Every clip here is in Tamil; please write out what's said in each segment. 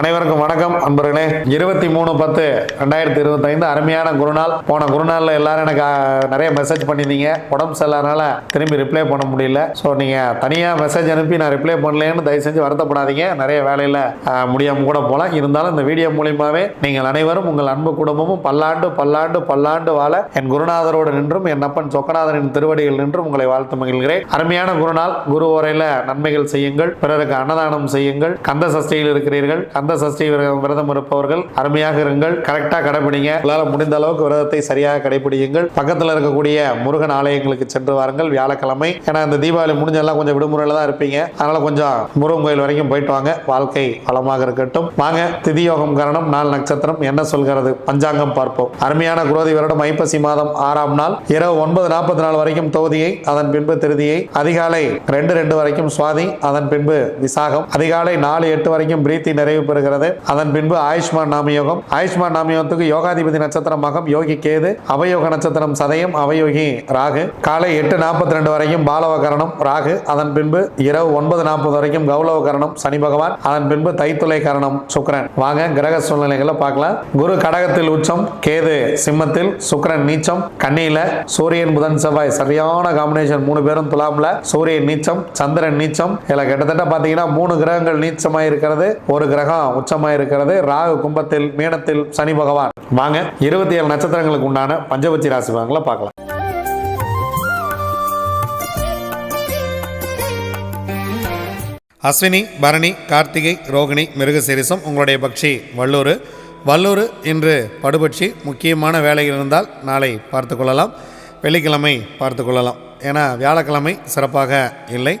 அனைவருக்கும் வணக்கம் அன்பர்களே. இருபத்தி மூணு பத்து ரெண்டாயிரத்தி இருபத்தைந்து அருமையான குருநாள். போன குருநாளில் எல்லாரும் எனக்கு நிறைய மெசேஜ் பண்ணியிருந்தீங்க. உடம்பு சரியில்லாதனால திரும்பி ரிப்ளை பண்ண முடியல. ஸோ நீங்கள் தனியாக மெசேஜ் அனுப்பி நான் ரிப்ளை பண்ணலேன்னு தயவு செஞ்சு வருத்தப்படாதீங்க. நிறைய வேலையில் முடியாமல் கூட போகலாம். இருந்தாலும் இந்த வீடியோ மூலியமாகவே நீங்கள் அனைவரும் உங்கள் அன்பு குடும்பமும் பல்லாண்டு பல்லாண்டு பல்லாண்டு வாழ என் குருநாதரோடு நின்றும் என் அப்பன் சொக்கநாதரின் திருவடியில் நின்றும் உங்களை வாழ்த்து மகிழ்கிறேன். அருமையான குருநாள். குரு உரையில் நன்மைகள் செய்யுங்கள். பிறருக்கு அன்னதானம் செய்யுங்கள். கந்த சஷ்டியில் இருக்கிறீர்கள். கந்த சஷ்டி விரதம் இருப்பவர்கள் அருமையாக இருங்கள். கரெக்டாக கடைபிடிங்க. உங்களால் முடிந்த அளவுக்கு விரதத்தை சரியாக கடைபிடியுங்கள். பக்கத்தில் இருக்கக்கூடிய முருகன் ஆலயங்களுக்கு சென்று வாருங்கள். வியாழக்கிழமை. ஏன்னா இந்த தீபாவளி முடிஞ்செல்லாம் கொஞ்சம் விடுமுறையில் தான் இருப்பீங்க. அதனால் கொஞ்சம் முருகன் கோயில் வரைக்கும் போயிட்டு வாங்க. வாழ்க்கை வளமாக இருக்கட்டும். வாங்க திதியோகம் கரணம் நாள் நட்சத்திரம். என்ன சொல்கிறது? பஞ்சாங்கம் பார்ப்போம். அருமையான குரோதி வருடம் ஐப்பசி மாதம் ஆறாம் நாள். இரவு ஒன்பது நாற்பத்தி நாலு வரைக்கும் தொகுதியை அதன் பின்பு திருதியை. அதிகாலை ரெண்டு ரெண்டு வரைக்கும் சுவாதி அதன் பின்பு விசாகம். அதிகாலை நாலு எட்டு வரைக்கும் பிரீத்தி நிறைவு பெறுகிறது அதன் பின்பு ஆயுஷ்மான் நாமயோகம். ஆயுஷ்மான் நாமயோகத்துக்கு யோகாதிபதி நட்சத்திரம் மகம் யோகி கேது அவயோக நட்சத்திரம் சதயம் அவயோகி ராகு. காலை எட்டு நாற்பத்தி ரெண்டு வரைக்கும் பாலவகரணம் ராகு. அதன் பின்பு இரவு ஒன்பது நாற்பது வரைக்கும் கௌலவ கரணம் சனி பகவான். அதன் பின்பு தைத்துளை கரணம் சுக்கரன். வாங்க கிரக சூழ்நிலைகளை பார்க்கலாம். குரு கடகத்தில் உச்சம் கேது சிம்மத்தில் சுக்கரன் நீச்சம் கண்ணியில சூரியன் புதன் செவ்வாய். சரியான காம்பினேஷன் மூணு பேரும் துலாம்ல. சூரியன் நீச்சம் சந்திரன் நீச்சம். இதுல கிட்டத்தட்ட பாத்தீங்கன்னா மூணு கிரகங்கள் நீச்சமாய் இருக்கிறது ஒரு கிரகம் உச்சமாய் இருக்கிறது. ராகு கும்பத்தில் மீனத்தில் சனி பகவான். வாங்க இருபத்தி ஏழு நட்சத்திரங்களுக்கு உண்டான பஞ்சபட்சி ராசி பலன்களை பார்க்கலாம். அஸ்வினி பரணி கார்த்திகை ரோகிணி மிருகசீரிசம் உங்களுடைய பக்ஷி வல்லூர். வல்லூர் இன்று படுபட்சி முக்கியமான வேலைகள் இருந்தால் நாளை பார்த்து கொள்ளலாம். வெள்ளிக்கிழமை பார்த்து கொள்ளலாம். ஏன்னா வியாழக்கிழமை சிறப்பாக இல்லை.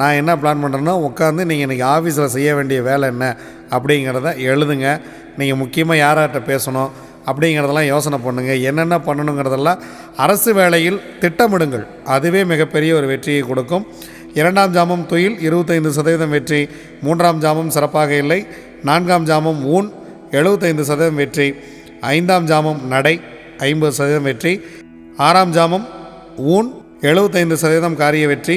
நான் என்ன பிளான் பண்ணுறேன்னா உட்காந்து நீங்கள் இன்றைக்கி ஆஃபீஸில் செய்ய வேண்டிய வேலை என்ன அப்படிங்கிறத எழுதுங்க. நீங்கள் முக்கியமாக யார்கிட்ட பேசணும் அப்படிங்கிறதெல்லாம் யோசனை பண்ணுங்கள் என்னென்ன பண்ணணுங்கிறதெல்லாம் அரசு வேலையில் திட்டமிடுங்கள். அதுவே மிகப்பெரிய ஒரு வெற்றியை கொடுக்கும். இரண்டாம் ஜாமம் தொழில் இருபத்தைந்து சதவீதம் வெற்றி. மூன்றாம் ஜாமம் சிறப்பாக இல்லை. நான்காம் ஜாமம் ஊன் எழுபத்தைந்து சதவீதம் வெற்றி. ஐந்தாம் ஜாமம் நடை ஐம்பது சதவீதம் வெற்றி. ஆறாம் ஜாமம் ஊன் எழுபத்தைந்து சதவீதம் காரிய வெற்றி.